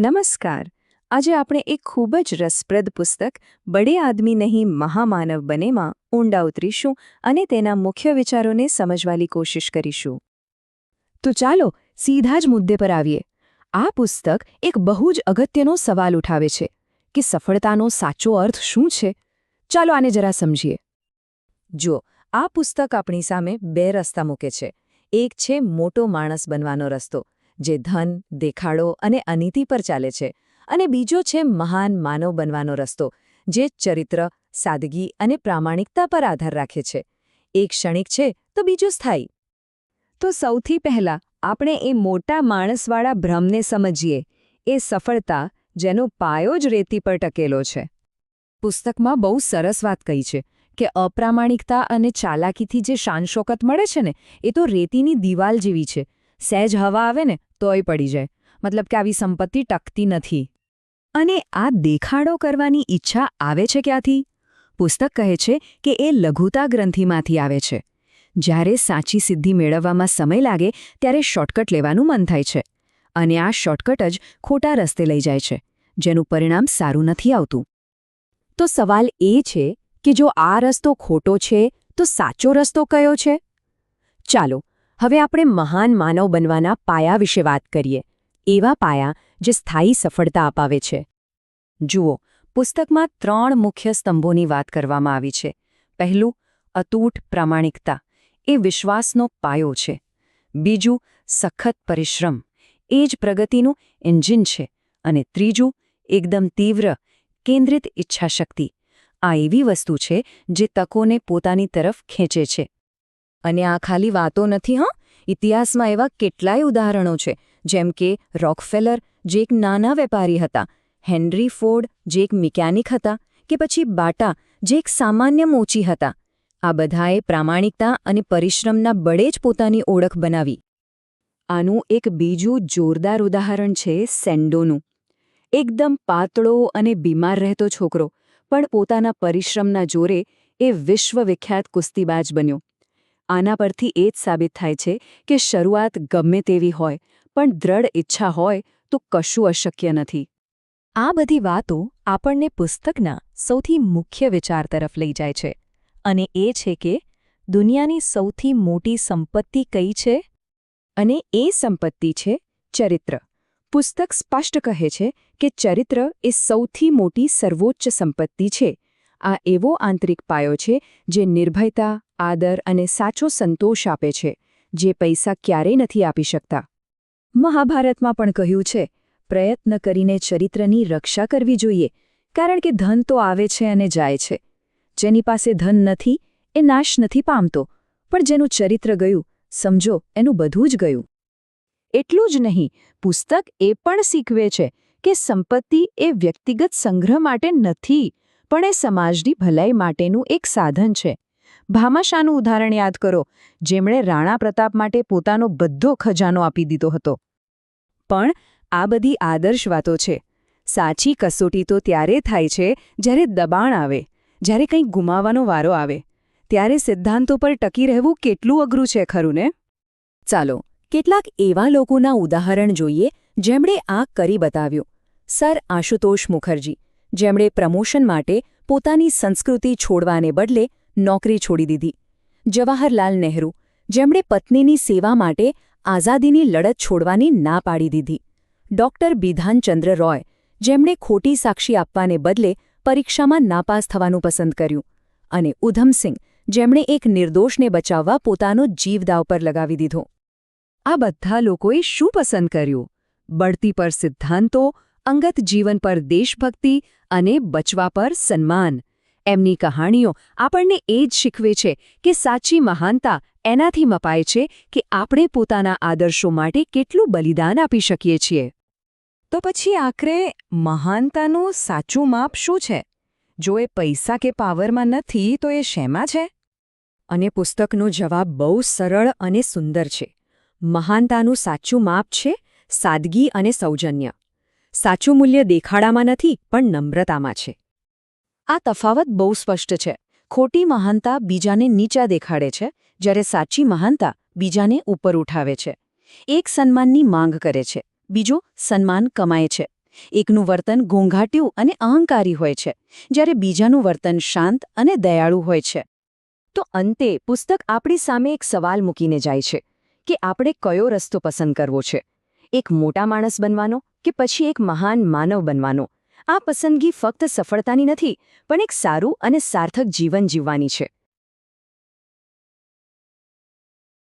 નમસ્કાર. આજે આપણે એક ખૂબ જ રસપ્રદ પુસ્તક, બડે આદમી નહીં મહામાનવ બનેમાં ઊંડા ઉતરીશું અને તેના મુખ્ય વિચારોને સમજવાની કોશિશ કરીશું. તો ચાલો સીધા જ મુદ્દે પર આવીએ. આ પુસ્તક એક બહુ જ અગત્યનો સવાલ ઉઠાવે છે કે સફળતાનો સાચો અર્થ શું છે? ચાલો આને જરા સમજીએ. જો આ પુસ્તક આપણી સામે બે રસ્તા મૂકે છે. એક છે મોટો માણસ બનવાનો રસ્તો. જે ધન, દેખાડો અને અનીતિ પર ચાલે છે. અને બીજો છે મહાન માનવ બનવાનો રસ્તો, જે ચરિત્ર, સાદગી અને પ્રામાણિકતા પર આધાર રાખે છે. એક ક્ષણિક છે તો બીજો સ્થાયી. તો સૌથી પહેલા આપણે એ મોટા માણસવાળા ભ્રમને સમજીએ. એ સફળતા જેનો પાયો જ રેતી પર ટકેલો છે. પુસ્તકમાં બહુ સરસ વાત કહી છે કે અપ્રામાણિકતા અને ચાલાકીથી જે શાનશોકત મળે છે ને, એ તો રેતીની દિવાલ જેવી છે. સહેજ હવા આવે ને તોય પડી જાય. મતલબ કે આવી સંપત્તિ ટકતી નથી. અને આ દેખાડો કરવાની ઈચ્છા આવે છે ક્યાંથી? પુસ્તક કહે છે કે એ લઘુતા ગ્રંથિમાંથી આવે છે. જ્યારે સાચી સિદ્ધિ મેળવવામાં સમય લાગે, ત્યારે શોર્ટકટ લેવાનું મન થાય છે. અને આ શોર્ટકટ જ ખોટા રસ્તે લઈ જાય છે, જેનું પરિણામ સારું નથી આવતું. તો સવાલ એ છે કે જો આ રસ્તો ખોટો છે, તો સાચો રસ્તો કયો છે? ચાલો હવે આપણે મહાન માનવ બનવાના પાયા વિશે વાત કરીએ. એવા પાયા જે સ્થાયી સફળતા અપાવે છે. જુઓ, પુસ્તકમાં ત્રણ મુખ્ય સ્તંભોની વાત કરવામાં આવી છે. પહેલું, અતૂટ પ્રામાણિકતા. એ વિશ્વાસનો પાયો છે. બીજું, સખત પરિશ્રમ. એ જ પ્રગતિનું એન્જિન છે. અને ત્રીજું, એકદમ તીવ્ર, કેન્દ્રિત ઈચ્છાશક્તિ. આ એવી વસ્તુ છે જે તકોને પોતાની તરફ ખેંચે છે. અને આ ખાલી વાતો નથી, હં? ઇતિહાસમાં એવા કેટલાય ઉદાહરણો છે, જેમ કે રોકફેલર, જે એક નાના વેપારી હતા, હેનરી ફોર્ડ, જે એક મિકેનિક હતા, કે પછી બાટા, જે એક સામાન્ય મોચી હતા. આ બધાએ પ્રામાણિકતા અને પરિશ્રમના બળે જ પોતાની ઓળખ બનાવી. આનું એક બીજું જોરદાર ઉદાહરણ છે સેન્ડોનું. એકદમ પાતળો અને બીમાર રહેતો છોકરો, પણ પોતાના પરિશ્રમના જોરે એ વિશ્વવિખ્યાત કુસ્તીબાજ બન્યો. આના પરથી એ જ સાબિત થાય છે કે શરૂઆત ગમે તેવી હોય, પણ દ્રઢ ઈચ્છા હોય તો કશું અશક્ય નથી. આ બધી વાતો આપણને પુસ્તકના સૌથી મુખ્ય વિચાર તરફ લઈ જાય છે અને એ છે કે દુનિયાની સૌથી મોટી સંપત્તિ કઈ છે? અને એ સંપત્તિ છે ચરિત્ર. પુસ્તક સ્પષ્ટ કહે છે કે ચરિત્ર એ સૌથી મોટી સર્વોચ્ચ સંપત્તિ છે આ એવો આંતરિક પાયો છે જે નિર્ભયતા, આદર અને સાચો સંતોષ આપે છે, જે પૈસા ક્યારેય નથી આપી શકતા. મહાભારતમાં પણ કહ્યું છે, પ્રયત્ન કરીને ચરિત્રની રક્ષા કરવી જોઈએ, કારણ કે ધન તો આવે છે અને જાય છે. જેની પાસે ધન નથી, એ નાશ નથી પામતો, પણ જેનું ચરિત્ર ગયું, સમજો, એનું બધું જ ગયું. એટલું જ નહીં, પુસ્તક એ પણ શીખવે છે કે સંપત્તિ એ વ્યક્તિગત સંગ્રહ માટે નથી પણ એ સમાજની ભલાઈ માટેનું એક સાધન છે. ભામાશાનું ઉદાહરણ યાદ કરો, જેમણે રાણા પ્રતાપ માટે પોતાનો બધો ખજાનો આપી દીધો હતો. પણ આ બધી આદર્શ વાતો છે. સાચી કસોટી તો ત્યારે થાય છે, જ્યારે દબાણ આવે, જ્યારે કંઈક ગુમાવવાનો વારો આવે. ત્યારે સિદ્ધાંતો પર ટકી રહેવું કેટલું અઘરું છે, ખરું ને? ચાલો, કેટલાક એવા લોકોના ઉદાહરણ જોઈએ, જેમણે આ કરી બતાવ્યું. સર આશુતોષ મુખર્જી જેમણે પ્રમોશન માટે પોતાની સંસ્કૃતિ છોડવાને બદલે નોકરી છોડી દીધી. જવાહરલાલ નહેરુ, જેમણે પત્નીની સેવા માટે આઝાદીની લડત છોડવાની ના પાડી દીધી. ડોક્ટર બિધાનચંદ્ર રોય, જેમણે ખોટી સાક્ષી આપવાને બદલે પરીક્ષામાં નાપાસ થવાનું પસંદ કર્યું. અને ઉધમસિંહ, જેમણે એક નિર્દોષને બચાવવા પોતાનો જીવદાવ પર લગાવી દીધો. આ બધા લોકોએ શું પસંદ કર્યું? બઢતી પર સિદ્ધાંતો અંગત જીવન પર દેશભક્તિ અને બચવા પર સન્માન. એમની કહાણીઓ આપણને એ જ શીખવે છે કે સાચી મહાનતા એનાથી મપાય છે કે આપણે પોતાના આદર્શો માટે કેટલું બલિદાન આપી શકીએ છીએ. તો પછી આખરે મહાનતાનું સાચું માપ શું છે? જો એ પૈસા કે પાવરમાં નથી, તો એ શેમાં છે? અને પુસ્તકનો જવાબ બહુ સરળ અને સુંદર છે. મહાનતાનું સાચું માપ છે સાદગી અને સૌજન્ય. સાચું મૂલ્ય દેખાડામાં નથી, પણ નમ્રતામાં છે. આ તફાવત બહુ સ્પષ્ટ છે. ખોટી મહાનતા બીજાને નીચા દેખાડે છે, જ્યારે સાચી મહાનતા બીજાને ઉપર ઉઠાવે છે. એક સન્માનની માંગ કરે છે, બીજો સન્માન કમાય છે. એકનું વર્તન ઘોંઘાટ્યું અને અહંકારી હોય છે, જ્યારે બીજાનું વર્તન શાંત અને દયાળુ હોય છે. તો અંતે, પુસ્તક આપણી સામે એક સવાલ મૂકીને જાય છે, કે આપણે કયો રસ્તો પસંદ કરવો છે? એક મોટા માણસ બનવાનો કે પછી એક મહાન માનવ બનવાનો. આ પસંદગી ફક્ત સફળતાની નથી, પણ એક સારું અને સાર્થક જીવન જીવવાની છે.